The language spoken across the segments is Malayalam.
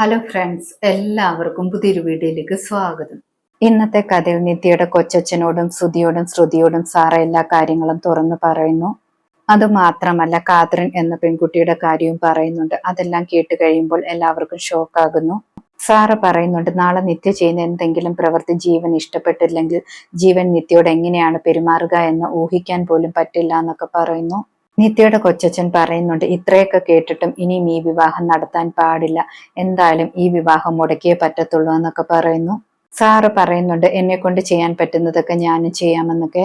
ഹലോ ഫ്രണ്ട്സ് എല്ലാവർക്കും പുതിയൊരു വീഡിയോയിലേക്ക് സ്വാഗതം. ഇന്നത്തെ കഥയിൽ നിത്യയുടെ കൊച്ചച്ഛനോടും ശ്രുതിയോടും ശ്രുതിയോടും സാറ എല്ലാ കാര്യങ്ങളും തുറന്നു പറയുന്നു. അത് മാത്രമല്ല കാതറിൻ എന്ന പെൺകുട്ടിയുടെ കാര്യവും പറയുന്നുണ്ട്. അതെല്ലാം കേട്ട് കഴിയുമ്പോൾ എല്ലാവർക്കും ഷോക്കാകുന്നു. സാറ് പറയുന്നുണ്ട് നാളെ നിത്യ ചെയ്യുന്ന എന്തെങ്കിലും പ്രവൃത്തി ജീവൻ ഇഷ്ടപ്പെട്ടില്ലെങ്കിൽ ജീവൻ നിത്യയോട് എങ്ങനെയാണ് പെരുമാറുക എന്ന് ഊഹിക്കാൻ പോലും പറ്റില്ല എന്നൊക്കെ പറയുന്നു. നിത്യയുടെ കൊച്ചച്ഛൻ പറയുന്നുണ്ട് ഇത്രയൊക്കെ കേട്ടിട്ടും ഇനിയും ഈ വിവാഹം നടത്താൻ പാടില്ല. എന്തായാലും ഈ വിവാഹം മുടക്കിയേ പറ്റത്തുള്ളൂ എന്നൊക്കെ പറയുന്നു. സാറ് പറയുന്നുണ്ട് എന്നെ കൊണ്ട് ചെയ്യാൻ പറ്റുന്നതൊക്കെ ഞാനും ചെയ്യാമെന്നൊക്കെ.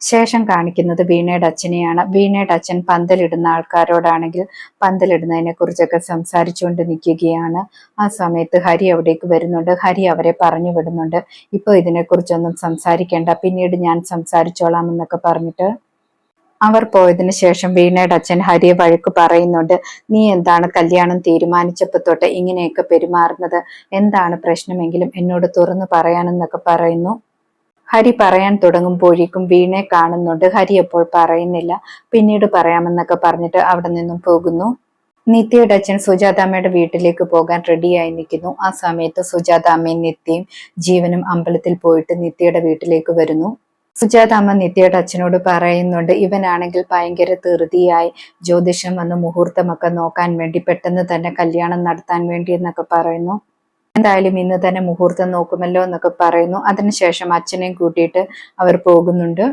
ശേഷം കാണിക്കുന്നത് വീണയുടെ അച്ഛനെയാണ്. വീണയുടെ അച്ഛൻ പന്തലിടുന്ന ആൾക്കാരോടാണെങ്കിൽ പന്തലിടുന്നതിനെ കുറിച്ചൊക്കെ സംസാരിച്ചുകൊണ്ട് നിൽക്കുകയാണ്. ആ സമയത്ത് ഹരി അവിടേക്ക് വരുന്നുണ്ട്. ഹരി അവരെ പറഞ്ഞു വിടുന്നുണ്ട്. ഇപ്പൊ ഇതിനെക്കുറിച്ചൊന്നും സംസാരിക്കേണ്ട. പിന്നീട് ഞാൻ സംസാരിച്ചോളാം എന്നൊക്കെ പറഞ്ഞിട്ട് അവർ പോയതിനു ശേഷം വീണയുടെ അച്ഛൻ ഹരിയെ വഴക്ക് പറയുന്നുണ്ട് നീ എന്താണ് കല്യാണം തീരുമാനിച്ചപ്പോ തൊട്ട് ഇങ്ങനെയൊക്കെ പെരുമാറുന്നത്? എന്താണ് പ്രശ്നമെങ്കിലും എന്നോട് തുറന്നു പറയാനെന്നൊക്കെ പറയുന്നു. ഹരി പറയാൻ തുടങ്ങുമ്പോഴേക്കും വീണയെ കാണുന്നുണ്ട്. ഹരി എപ്പോൾ പറയുന്നില്ല. പിന്നീട് പറയാമെന്നൊക്കെ പറഞ്ഞിട്ട് അവിടെ നിന്നും പോകുന്നു. നിത്യയുടെ അച്ഛൻ സുജാതാമ്മയുടെ വീട്ടിലേക്ക് പോകാൻ റെഡിയായി നിൽക്കുന്നു. ആ സമയത്ത് സുജാതാമ്മയും നിത്യയും ജീവനും അമ്പലത്തിൽ പോയിട്ട് നിത്യയുടെ വീട്ടിലേക്ക് വരുന്നു. സുജാത അമ്മ നിത്യയുടെ അച്ഛനോട് പറയുന്നുണ്ട് ഇവനാണെങ്കിൽ ഭയങ്കര ധൃതിയായി ജ്യോതിഷം വന്ന് മുഹൂർത്തമൊക്കെ നോക്കാൻ വേണ്ടി പെട്ടെന്ന് തന്നെ കല്യാണം നടത്താൻ വേണ്ടി എന്നൊക്കെ പറയുന്നു. എന്തായാലും ഇന്ന് തന്നെ മുഹൂർത്തം നോക്കുമല്ലോ എന്നൊക്കെ പറയുന്നു. അതിനുശേഷം അച്ഛനെയും കൂട്ടിയിട്ട് അവർ പോകുന്നുണ്ട്.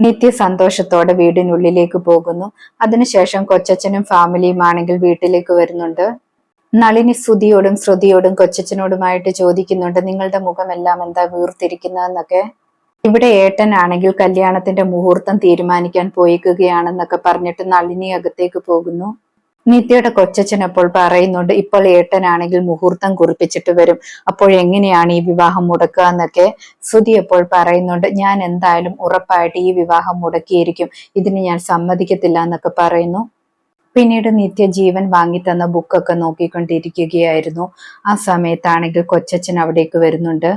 നിത്യ സന്തോഷത്തോടെ വീടിനുള്ളിലേക്ക് പോകുന്നു. അതിനുശേഷം കൊച്ചച്ഛനും ഫാമിലിയും ആണെങ്കിൽ വീട്ടിലേക്ക് വരുന്നുണ്ട്. നളിനി ശ്രുതിയോടും ശ്രുതിയോടും കൊച്ചച്ഛനോടുമായിട്ട് ചോദിക്കുന്നുണ്ട് നിങ്ങളുടെ മുഖമെല്ലാം എന്താ വീർത്തിരിക്കുന്നതെന്നൊക്കെ? ഇവിടെ ഏട്ടനാണെങ്കിൽ കല്യാണത്തിന്റെ മുഹൂർത്തം തീരുമാനിക്കാൻ പോയിക്കുകയാണെന്നൊക്കെ പറഞ്ഞിട്ട് നളിനി അകത്തേക്ക് പോകുന്നു. നിത്യയുടെ കൊച്ചച്ഛൻ അപ്പോൾ പറയുന്നുണ്ട് ഇപ്പോൾ ഏട്ടനാണെങ്കിൽ മുഹൂർത്തം കുറിപ്പിച്ചിട്ട് വരും. അപ്പോൾ എങ്ങനെയാണ് ഈ വിവാഹം മുടക്കുക എന്നൊക്കെ? സുധി അപ്പോൾ പറയുന്നുണ്ട് ഞാൻ എന്തായാലും ഉറപ്പായിട്ട് ഈ വിവാഹം മുടക്കിയിരിക്കും. ഇതിന് ഞാൻ സമ്മതിക്കത്തില്ല എന്നൊക്കെ പറയുന്നു. പിന്നീട് നിത്യ ജീവൻ വാങ്ങി തന്ന ബുക്കൊക്കെ നോക്കിക്കൊണ്ടിരിക്കുകയായിരുന്നു. ആ സമയത്താണെങ്കിൽ കൊച്ചച്ഛൻ അവിടേക്ക് വരുന്നുണ്ട്.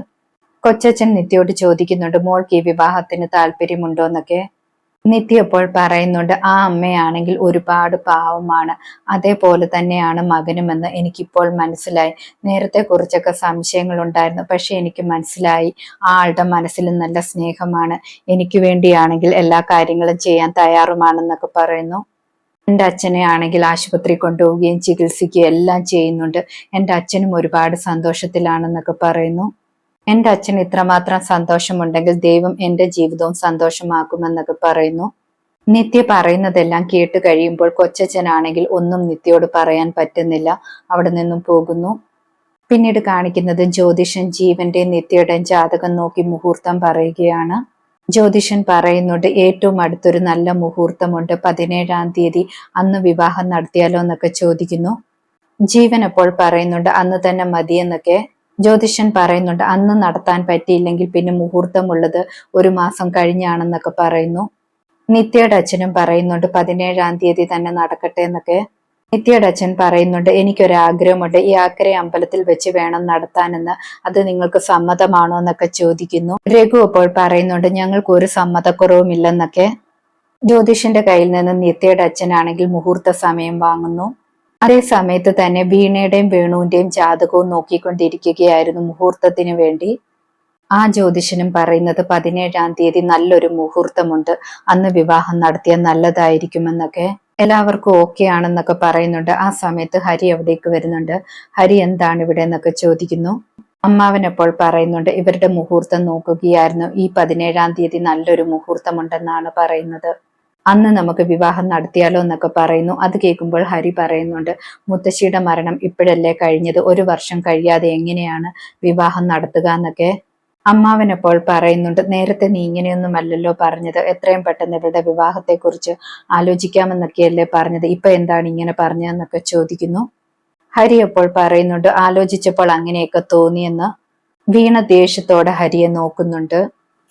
കൊച്ചച്ഛൻ നിത്യയോട് ചോദിക്കുന്നുണ്ട് മോൾക്ക് ഈ വിവാഹത്തിന് താല്പര്യമുണ്ടോ എന്നൊക്കെ നിത്യ അപ്പോൾ പറയുന്നുണ്ട് ആ അമ്മയാണെങ്കിൽ ഒരുപാട് പാവമാണ്. അതേപോലെ തന്നെയാണ് മകനുമെന്ന് എനിക്കിപ്പോൾ മനസ്സിലായി. നേരത്തെ കുറിച്ചൊക്കെ സംശയങ്ങൾ ഉണ്ടായിരുന്നു പക്ഷെ എനിക്ക് മനസ്സിലായി. ആളുടെ മനസ്സിൽ നല്ല സ്നേഹമാണ്. എനിക്ക് വേണ്ടിയാണെങ്കിൽ എല്ലാ കാര്യങ്ങളും ചെയ്യാൻ തയ്യാറുമാണെന്നൊക്കെ പറയുന്നു. എന്റെ അച്ഛനെ ആണെങ്കിൽ ആശുപത്രി കൊണ്ടുപോവുകയും ചികിത്സിക്കുകയും എല്ലാം ചെയ്യുന്നുണ്ട്. എന്റെ അച്ഛനും ഒരുപാട് സന്തോഷത്തിലാണെന്നൊക്കെ പറയുന്നു. എന്റെ അച്ഛൻ ഇത്രമാത്രം സന്തോഷമുണ്ടെങ്കിൽ ദൈവം എന്റെ ജീവിതവും സന്തോഷമാക്കുമെന്നൊക്കെ പറയുന്നു. നിത്യ പറയുന്നതെല്ലാം കേട്ട് കഴിയുമ്പോൾ കൊച്ചച്ഛനാണെങ്കിൽ ഒന്നും നിത്യയോട് പറയാൻ പറ്റുന്നില്ല. അവിടെ നിന്നും പോകുന്നു. പിന്നീട് കാണിക്കുന്നത് ജ്യോതിഷൻ ജീവന്റെ നിത്യയുടെ ജാതകം നോക്കി മുഹൂർത്തം പറയുകയാണ്. ജ്യോതിഷൻ പറയുന്നുണ്ട് ഏറ്റവും അടുത്തൊരു നല്ല മുഹൂർത്തമുണ്ട്. പതിനേഴാം തീയതി അന്ന് വിവാഹം നടത്തിയാലോ എന്നൊക്കെ ചോദിക്കുന്നു. ജീവൻ അപ്പോൾ പറയുന്നുണ്ട് അന്ന് തന്നെ മതിയെന്നൊക്കെ. ജ്യോതിഷൻ പറയുന്നുണ്ട് അന്ന് നടത്താൻ പറ്റിയില്ലെങ്കിൽ പിന്നെ മുഹൂർത്തമുള്ളത് ഒരു മാസം കഴിഞ്ഞാണെന്നൊക്കെ പറയുന്നു. നിത്യയുടെ അച്ഛനും പറയുന്നുണ്ട് പതിനേഴാം തീയതി തന്നെ നടക്കട്ടെ എന്നൊക്കെ. നിത്യയുടെ അച്ഛൻ പറയുന്നുണ്ട് എനിക്കൊരാഗ്രഹമുണ്ട് ഈ ആക്കരെ അമ്പലത്തിൽ വെച്ച് വേണം നടത്താനെന്ന്. അത് നിങ്ങൾക്ക് സമ്മതമാണോ എന്നൊക്കെ ചോദിക്കുന്നു. രഘു അപ്പോൾ പറയുന്നുണ്ട് ഞങ്ങൾക്ക് ഒരു സമ്മതക്കുറവുമില്ലെന്നൊക്കെ. ജ്യോതിഷന്റെ കയ്യിൽ നിന്ന് നിത്യയുടെ അച്ഛനാണെങ്കിൽ മുഹൂർത്ത സമയം വാങ്ങുന്നു. അതേ സമയത്ത് തന്നെ വീണയുടെയും വേണുവിന്റെയും ജാതകവും നോക്കിക്കൊണ്ടിരിക്കുകയായിരുന്നു മുഹൂർത്തത്തിന് വേണ്ടി. ആ ജ്യോതിഷനും പറയുന്നത് പതിനേഴാം തീയതി നല്ലൊരു മുഹൂർത്തമുണ്ട്. അന്ന് വിവാഹം നടത്തിയാൽ നല്ലതായിരിക്കുമെന്നൊക്കെ എല്ലാവർക്കും ഓക്കെ ആണെന്നൊക്കെ പറയുന്നുണ്ട്. ആ സമയത്ത് ഹരി അവിടേക്ക് വരുന്നുണ്ട്. ഹരി എന്താണ് ഇവിടെ എന്നൊക്കെ ചോദിക്കുന്നു. അമ്മാവൻ എപ്പോൾ പറയുന്നുണ്ട് ഇവരുടെ മുഹൂർത്തം നോക്കുകയായിരുന്നു. ഈ പതിനേഴാം തീയതി നല്ലൊരു മുഹൂർത്തമുണ്ടെന്നാണ് പറയുന്നത്. അന്ന് നമുക്ക് വിവാഹം നടത്തിയാലോ എന്നൊക്കെ പറയുന്നു. അത് കേൾക്കുമ്പോൾ ഹരി പറയുന്നുണ്ട് മുത്തശ്ശിയുടെ മരണം ഇപ്പോഴല്ലേ കഴിഞ്ഞത്? ഒരു വർഷം കഴിയാതെ എങ്ങനെയാണ് വിവാഹം നടത്തുക? എന്നൊക്കെ അമ്മാവനപ്പോൾ പറയുന്നുണ്ട് നേരത്തെ നീ ഇങ്ങനെയൊന്നും അല്ലല്ലോ പറഞ്ഞത്. എത്രയും പെട്ടെന്ന് ഇവരുടെ വിവാഹത്തെക്കുറിച്ച് ആലോചിക്കാമെന്നൊക്കെയല്ലേ പറഞ്ഞത്. ഇപ്പൊ എന്താണ് ഇങ്ങനെ പറഞ്ഞതെന്നൊക്കെ ചോദിക്കുന്നു. ഹരി അപ്പോൾ പറയുന്നുണ്ട് ആലോചിച്ചപ്പോൾ അങ്ങനെയൊക്കെ തോന്നിയെന്ന്. വീണ ദേഷ്യത്തോടെ ഹരിയെ നോക്കുന്നുണ്ട്.